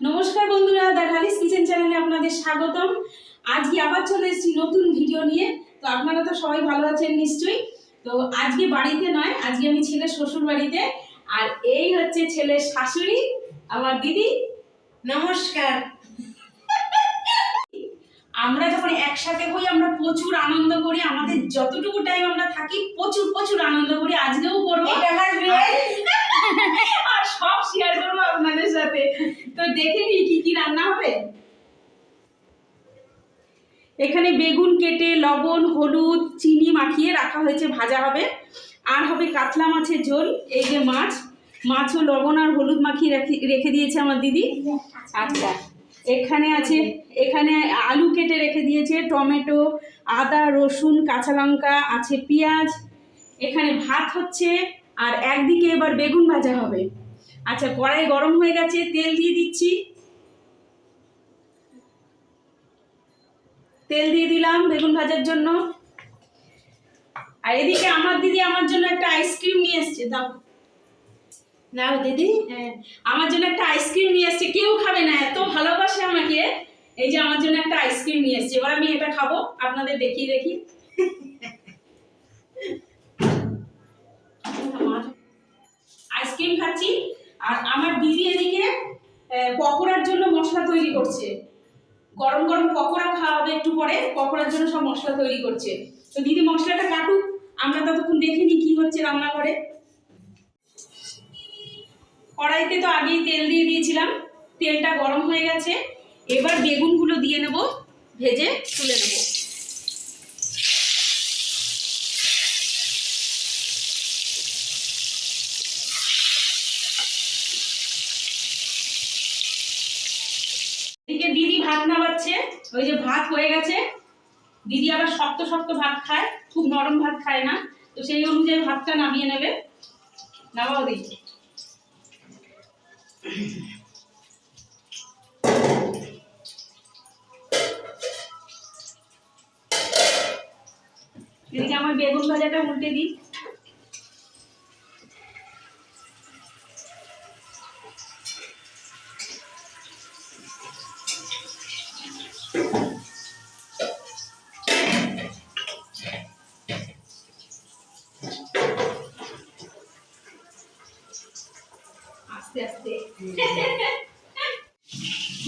নমস্কার বন্ধুরা the হালিস kitchen চ্যানেলে আপনাদের স্বাগতম। আজকে আবার চলে এসেছি নতুন ভিডিও নিয়ে। তো আপনারা তো সবাই ভালো আছেন নিশ্চয়ই। তো আজকে বাড়িতে নয় আজকে আমি ছেলের শ্বশুর বাড়িতে। আর এই হচ্ছে ছেলের শাশুড়ি আমার দিদি। নমস্কার। আমরা যখন একসাথে হই আমরা প্রচুর আনন্দ করি। আমাদের যতটুকু টাইম আমরা থাকি প্রচুর প্রচুর আনন্দ করি। আজকেও করব এটা আমার বিয়ে আর সব শেয়ার করব আপনাদের সাথে তো দেখে নিই কি কি রান্না হবে এখানে বেগুন কেটে, লবণ, হলুদ, চিনি মাখিয়ে রাখা হয়েছে, ভাজা হবে। আর হবে কাতলা মাছের ঝোল, এই যে মাছ। মাছও লবণ আর হলুদ মাখিয়ে রাখি- রেখে দিয়েছে আমার দিদি। আচ্ছা। এখানে আছে, এখানে আলু কেটে রেখে দিয়েছে, টমেটো, আদা, রসুন, কাঁচা লঙ্কা, আছে পেঁয়াজ। এখানে ভাত হচ্ছে, আর একদিকে এবার বেগুন ভাজা হবে। আচ্ছা কড়াই গরম হয়ে গেছে, তেল দিয়ে দিচ্ছি। তেল দিয়ে দিলাম বেগুন ভাজার জন্য। আর এদিকে আমার দিদি আমার জন্য একটা আইসক্রিম নিয়ে এসছে দাও। নাও দিদি। হ্যাঁ আমার জন্য একটা আইসক্রিম নিয়ে এসছে। কেউ খাবে না এত ভালোবাসে আমাকে। এই যে আমার জন্য একটা আইসক্রিম নিয়ে এসছে। এবার আমি এটা খাব আপনাদের দেখিয়ে দেখি। আইসক্রিম খাচ্ছি। আর আমার দিদি এদিকে পকোড়ার জন্য মশলা তৈরি করছে। গরম গরম পকোড়া খাওয়াবে একটু পরে, পকোড়ার জন্য সব মশলা তৈরি করছে। তো দিদি মশলাটা কাটুক, আমরা ততক্ষণ দেখিনি কি হচ্ছে রান্নাঘরে। কড়াইতে তো আগেই তেল দিয়ে দিয়েছিলাম, তেলটা গরম হয়ে গেছে। এবার বেগুনগুলো দিয়ে নেব, ভেজে তুলে নেব এদিকে দিদি ভাত নামাচ্ছে ওই যে ভাত হয়ে গেছে দিদি আবার শক্ত শক্ত ভাত নরম ভাত খায় না, তো সেই অনুযায়ী ভাতটা নামিয়ে নেবে। নামাও দিচ্ছি এদিকে আমার বেগুন ভাজাটা উল্টে দিই।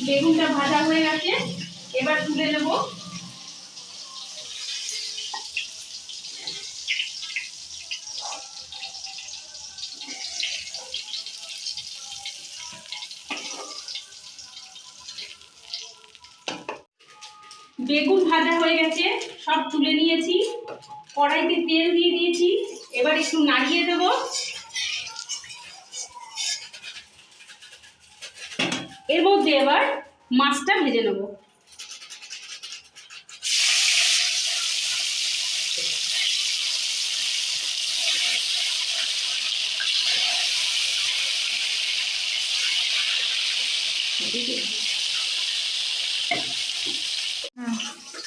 বেগুনটা ভাজা হয়ে গেছে, এবার তুলে নেব। বেগুন ভাজা হয়ে গেছে, সব তুলে নিয়েছি। কড়াইতে তেল দিয়ে দিয়েছি, এবার একটু নাড়িয়ে দেবো। এর মধ্যে এবার মাছটা ভেজে নেব।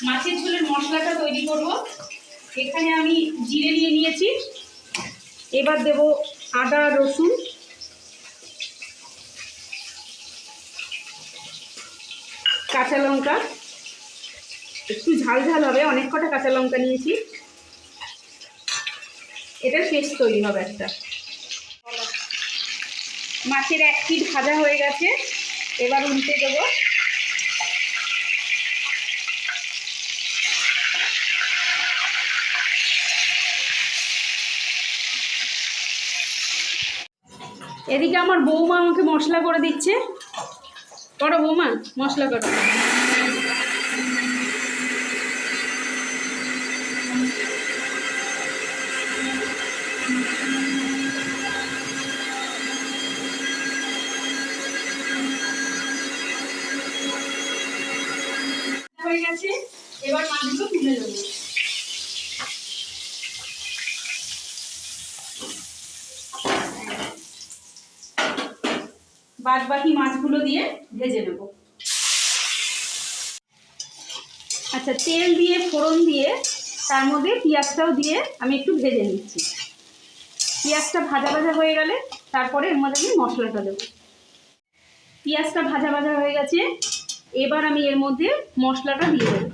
মাছের ঝোলের মশলাটা তৈরি করব। এখানে আমি জিরে নিয়ে নিয়েছি। এবার দেব আদা রসুন। কাঁচা লঙ্কা। একটু ঝাল ঝাল হবে, অনেক কটা কাঁচা লঙ্কা নিয়েছি। এটা শেষ তৈরি হবে একটা। মাছের এক পিঠ ভাজা হয়ে গেছে, এবার উল্টে দেবো। এদিকে আমার বৌমা আমাকে মশলা করে দিচ্ছে। করো বৌমা মশলা করো। হয়ে গেছে এবার বাদ বাকি মাছগুলো দিয়ে ভেজে নেব। আচ্ছা তেল দিয়ে, ফোড়ন দিয়ে, তার মধ্যে পেঁয়াজটাও দিয়ে আমি একটু ভেজে নিচ্ছি। পেঁয়াজটা ভাজা ভাজা হয়ে গেলে তারপরে এর মধ্যে আমি মশলাটা দেবো। পেঁয়াজটা ভাজা ভাজা হয়ে গেছে, এবার আমি এর মধ্যে মশলাটা দিয়ে দেবো।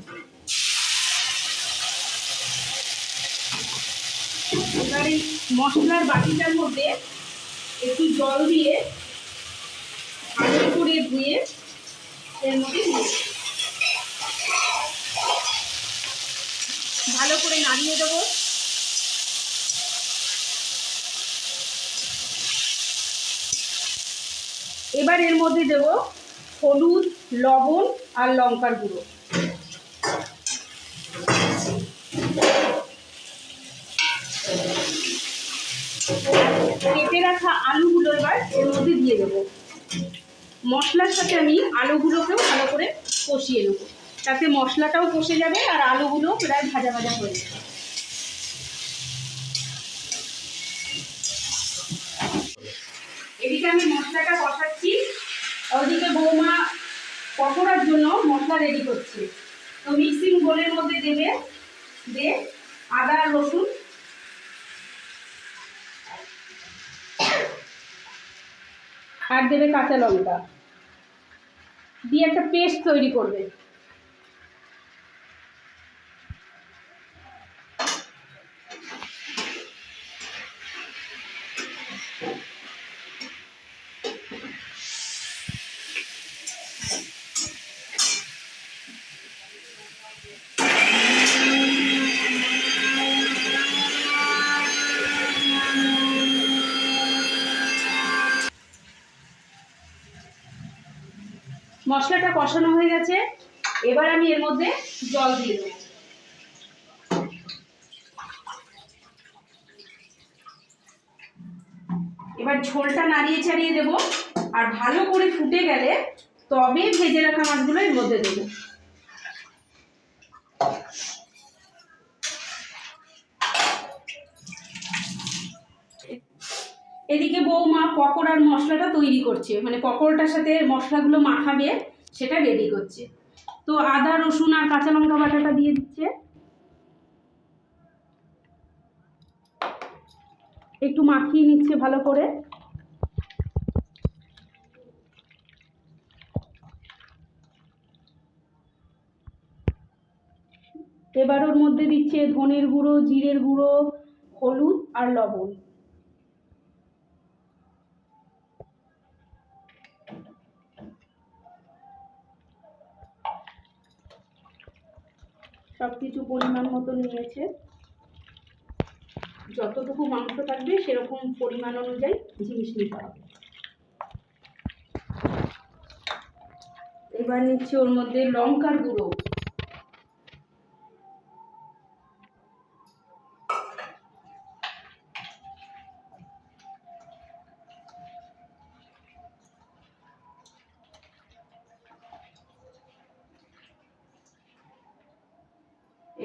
এবার এই মশলার বাটিটার মধ্যে একটু জল দিয়ে ভালো করে ধুয়ে এর মধ্যে ভালো করে নাড়িয়ে দেবো। এবার এর মধ্যে দেব হলুদ, লবণ আর লঙ্কার গুঁড়ো। মশলার সাথে আমি আলুগুলোকেও ভালো করে কষিয়ে নেব। তাতে মশলাটাও কষে যাবে আর আলুগুলো প্রায় ভাজা ভাজা হয়ে যাবে। এদিকে আমি মশলাটা কষাচ্ছি। ওদিকে বৌমা পকোড়ার জন্য মশলা রেডি করছে। তো মিক্সিং বোলের মধ্যে দেবে দিয়ে আদা, রসুন। আর দেবে কাঁচা লঙ্কা। দিয়ে একটা পেস্ট তৈরি করবে। মশলাটা কষানো হয়ে গেছে। এবার আমি এর মধ্যে জল দিয়ে দেব। এবার ঝোলটা নাড়িয়ে ছাড়িয়ে দেব। আর ভালো করে ফুটে গেলে তবে ভেজে রাখা মাছগুলো এর মধ্যে দেবো। এদিকে বৌমা পকোড়ার মশলাটা তৈরি করছে। মানে পকোড়াটার সাথে মশলাগুলো মাখাবে, সেটা রেডি করছে। তো আদা, রসুন আর কাঁচা লঙ্কা বাটাটা দিয়ে দিচ্ছে। একটু মাখিয়ে নিচ্ছে ভালো করে। এবার ওর মধ্যে দিচ্ছে ধনের গুঁড়ো, জিরের গুঁড়ো, হলুদ আর লবণ। সব কিছু পরিমাণ মতো নিয়েছে। যতটুকু মাংস থাকবে সেরকম পরিমাণ অনুযায়ী জিনিস নিতে হবে। এবার নিচ্ছি ওর মধ্যে লঙ্কার গুঁড়ো।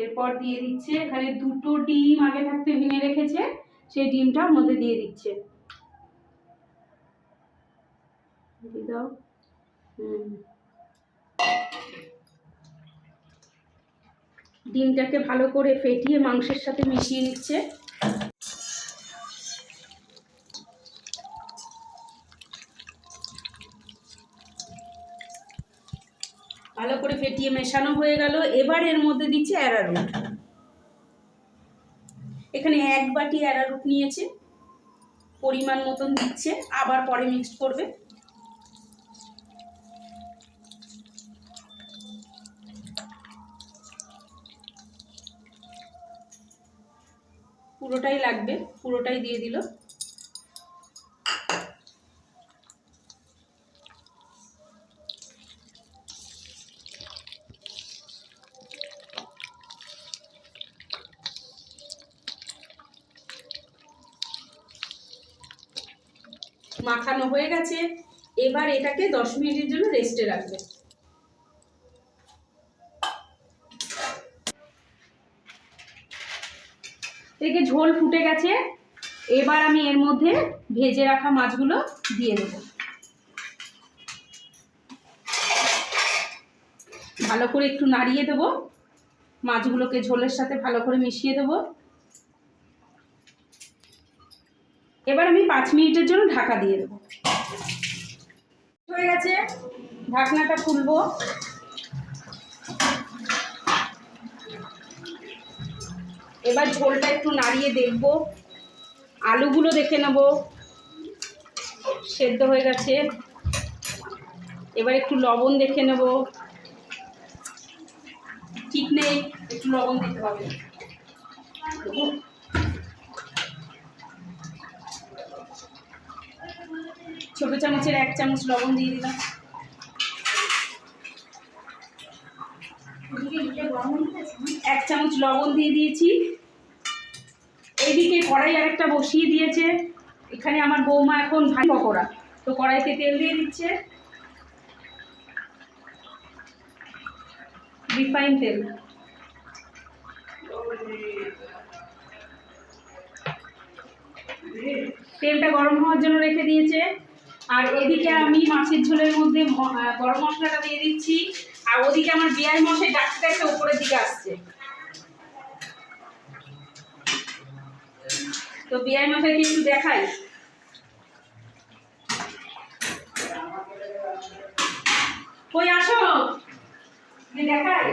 এরপর দিয়ে দিচ্ছে, এখানে দুটো ডিম আগে থাকতে ভেঙে রেখেছে, সেই ডিমটা মধ্যে দিয়ে দিচ্ছে। ডিমটাকে ভালো করে ফেটিয়ে মাংসের সাথে মিশিয়ে নিচ্ছে ভালো করে ফেটিয়ে মেশানো হয়ে গেল। এবার এর মধ্যে দিচ্ছে অ্যারারুট এখানে এক বাটি অ্যারারুট নিয়েছে। পরিমাণ মতন দিচ্ছে। আবার পরে মিক্সড করবে। পুরোটাই লাগবে। পুরোটাই দিয়ে দিল। হয়ে গেছে। এবার এটাকে দশ মিনিটের জন্য রেস্টে রাখবে। এদিকে ঝোল ফুটে গেছে। এবার আমি এর মধ্যে ভেজে রাখা মাছগুলো দিয়ে দেবো। ভালো করে একটু নাড়িয়ে দেবো। মাছগুলোকে ঝোলের সাথে ভালো করে মিশিয়ে দেবো। এবার আমি পাঁচ মিনিটের জন্য ঢাকা দিয়ে দেবো। হয়ে গেছে, ঢাকনাটা খুলবো। এবার ঝোলটা একটু নাড়িয়ে দেখব। আলুগুলো দেখে নেব। সেদ্ধ হয়ে গেছে। এবার একটু লবণ দেখে নেব। ঠিক নেই, একটু লবণ দিতে হবে। ছোট চামচের এক চামচ লবণ দিয়ে দিলাম। এক চামচ লবণ দিয়ে দিয়েছি। এইদিকে কড়াই আরেকটা বসিয়ে দিয়েছে। এখানে আমার বৌমা এখন ভাই পকোড়া। তো কড়াইতে তেল দিয়ে দিচ্ছে। রিফাইন তেল। তেলটা গরম হওয়ার জন্য রেখে দিয়েছে। আর এদিকে আমি মাছের ঝোলের মধ্যে গরম মশলাটা দিয়ে দিচ্ছি। আর ওদিকে আমার বিয়ার মশাই ডাকতে ডাকতে উপরের দিকে আসছে। তো বিয়ার মশাইকে একটু দেখাই। কই আসো? দেখাই।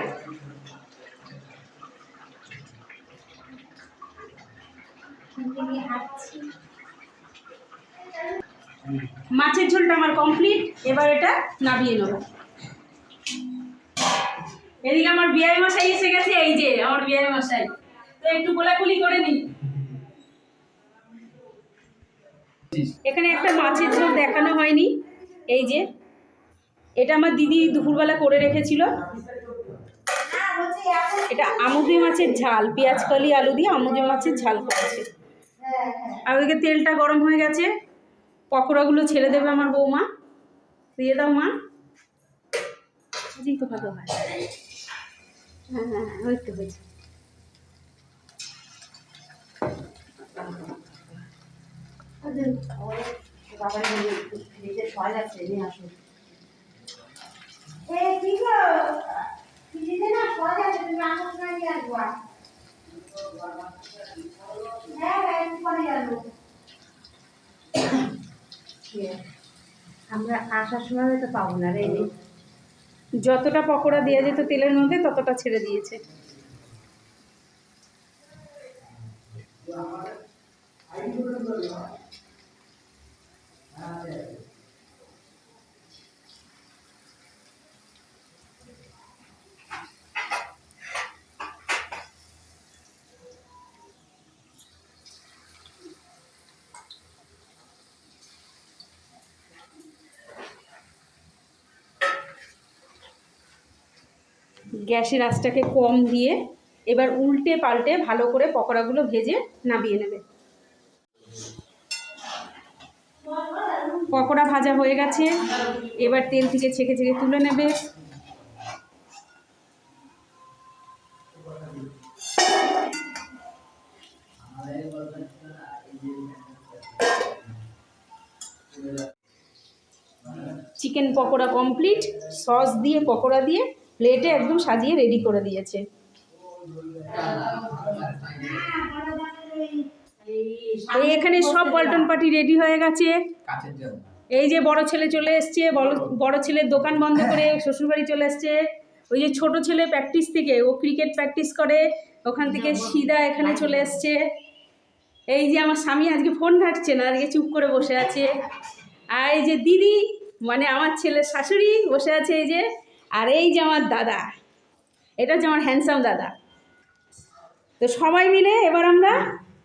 মাছের ঝোলটা আমার কমপ্লিট এবার এটা নামিয়ে নেব। এদিকে আমার বিয়াই মশাই এসে গেছে, এই যে আমার বিয়াই মশাই। তো একটু কোলাকুলি করে নি। এখানে একটা মাছের ঝোল দেখানো হয়নি, এই যে। এটা আমার দিদি দুপুরবেলা করে রেখেছিল। এটা আমুদি মাছের ঝাল, পেঁয়াজ কলি, আলু দিয়ে আমুদি মাছের ঝাল করেছে। ওদিকে তেলটা গরম হয়ে গেছে। পকোড়াগুলো ছেড়ে দেবে আমার বৌমা। দিয়ে দাও মা। তো ভালো হয়। হ্যাঁ হ্যাঁ হ্যাঁ ওই তো হয়েছে। আমরা আসার সময় তো পাবো না রে। যতটা পকোড়া দেওয়া যেত তেলের মধ্যে, ততটা ছেড়ে দিয়েছে গ্যাসের আঁচটাকে কম দিয়ে এবার উল্টে পাল্টে ভালো করে পকোড়াগুলো ভেজে নামিয়ে নেবে। পকোড়া ভাজা হয়ে গেছে। এবার তেল থেকে ছেঁকে ছেঁকে তুলে নেবে। Chicken pakora complete. সস দিয়ে পকোড়া দিয়ে প্লেটে একদম সাজিয়ে রেডি করে দিয়েছে। এখানে সব পল্টন পার্টি রেডি হয়ে গেছে। এই যে বড় ছেলে চলে এসছে, বড় ছেলের দোকান বন্ধ করে শ্বশুরবাড়ি চলে এসছে। ওই যে ছোট ছেলে প্র্যাকটিস থেকে, ও ক্রিকেট প্র্যাকটিস করে, ওখান থেকে সিদা এখানে চলে এসছে। এই যে আমার স্বামী আজকে ফোন ঘাটছে না, আজকে চুপ করে বসে আছে। আর এই যে দিদি মানে আমার ছেলের শাশুড়ি বসে আছে এই যে। আর এই যে আমার দাদা, এটা হচ্ছে আমার হ্যান্ডসাম দাদা। তো সবাই মিলে এবার আমরা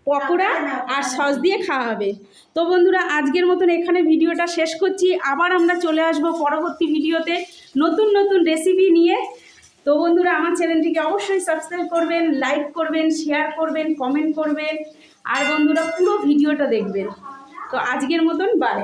পকোড়া আর সস দিয়ে খাওয়া হবে। তো বন্ধুরা, আজকের মতন এখানে ভিডিওটা শেষ করছি। আবার আমরা চলে আসব পরবর্তী ভিডিওতে নতুন নতুন রেসিপি নিয়ে। তো বন্ধুরা, আমার চ্যানেলটিকে অবশ্যই সাবস্ক্রাইব করবেন লাইক করবেন শেয়ার করবেন কমেন্ট করবেন। আর বন্ধুরা, পুরো ভিডিওটা দেখবেন। তো আজকের মতন বাই